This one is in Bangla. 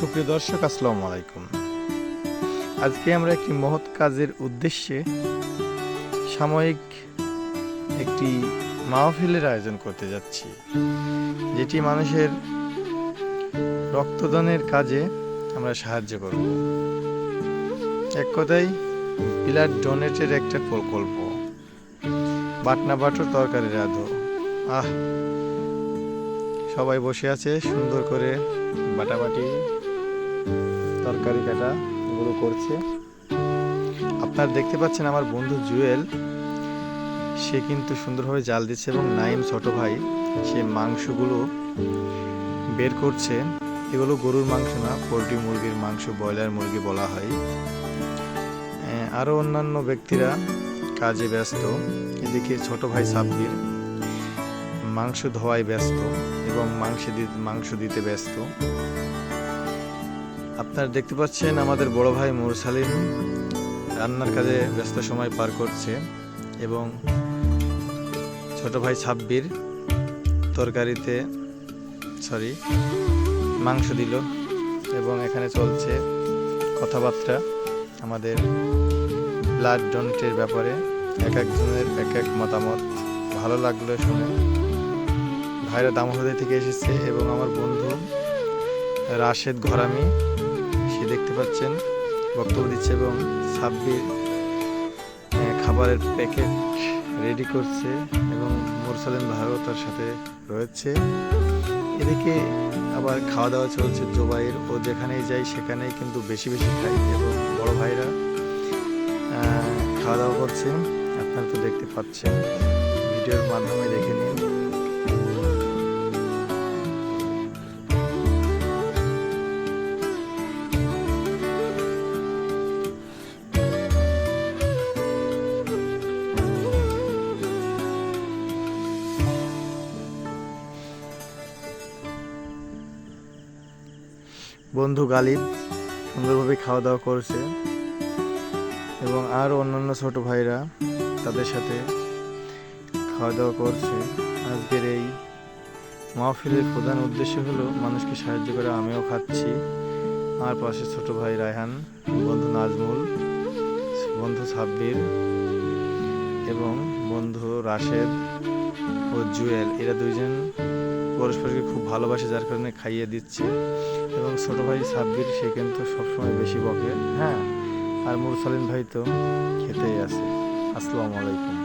সুপ্রিয় দর্শক, আসসালামু আলাইকুম। আজকে আমরা একটি মহৎ কাজের উদ্দেশ্যে সাময়িক একটি মাহফিলের আয়োজন করতে যাচ্ছি, যেটি মানুষের রক্তদানের কাজে আমরা সাহায্য করব। এক কথায় ব্লাড ডোনেটের একটা প্রকল্প। বাটনা বাটর তরকারি রাধো আহ! সবাই বসে আছে, সুন্দর করে বাটাবাটি তরকারি কাটা এগুলো করছে। আপনারা দেখতে পাচ্ছেন আমার বন্ধু জুয়েল। সে কিন্তু সুন্দরভাবে জাল দিচ্ছে এবং নাইম ছোট ভাই, সে মাংসগুলো বের করছে। এগুলো গরুর মাংস না, পোলট্রি মুরগির মাংস, ব্রয়লার মুরগি বলা হয়। আরও অন্যান্য ব্যক্তিরা কাজে ব্যস্ত। এদিকে ছোট ভাই সাব্বির মাংস ধোয়ায় ব্যস্ত এবং মাংস মাংস দিতে ব্যস্ত। আপনারা দেখতে পাচ্ছেন আমাদের বড় ভাই মুরসালিম রান্নার কাজে ব্যস্ত সময় পার করছে এবং ছোট ভাই সাব্বির তরকারিতে সরি মাংস দিল এবং এখানে চলছে কথাবার্তা আমাদের ব্লাড ডোনেটের ব্যাপারে। এক একজনের এক এক মতামত। ভালো লাগল শুনে। ভাইরা দামোহদা থেকে এসেছে এবং আমার বন্ধু রাশেদ ঘরামি দেখতে পাচ্ছেন, বক্তব্য দিচ্ছে এবং সাব্বির খাবারের প্যাকেট রেডি করছে এবং মুরসালিম ভাইও তার সাথে রয়েছে। এদিকে আবার খাওয়া দাওয়া চলছে জোবাইয়ের ও যেখানেই যাই সেখানেই কিন্তু বেশি বেশি খাই এবং বড় ভাইরা খাওয়া দাওয়া করছে আপনারা তো দেখতে পাচ্ছেন, ভিডিওর মাধ্যমে দেখে নিন। বন্ধু গালিব সুন্দরভাবে খাওয়া দাওয়া করছে এবং আর অন্যান্য ছোট ভাইরা তাদের সাথে খাওয়া দাওয়া করছে। আজকের এই মাহফিলের প্রধান উদ্দেশ্য হলো মানুষকে সাহায্য করে আমিও খাচ্ছি। আমার পাশে ছোট ভাই রায়হান, বন্ধু নাজমুল, বন্ধু সাব্বির এবং বন্ধু রাশেদ ও জুয়েল, এরা দুইজন পরস্পরকে খুব ভালোবাসে, যার কারণে খাইয়ে দিচ্ছে। এবং ছোট ভাই সাব্বির, সে কিন্তু সবসময় বেশি বকে। হ্যাঁ? আর মুরসালিন ভাই তো খেতেই আছে আসসালামু আলাইকুম।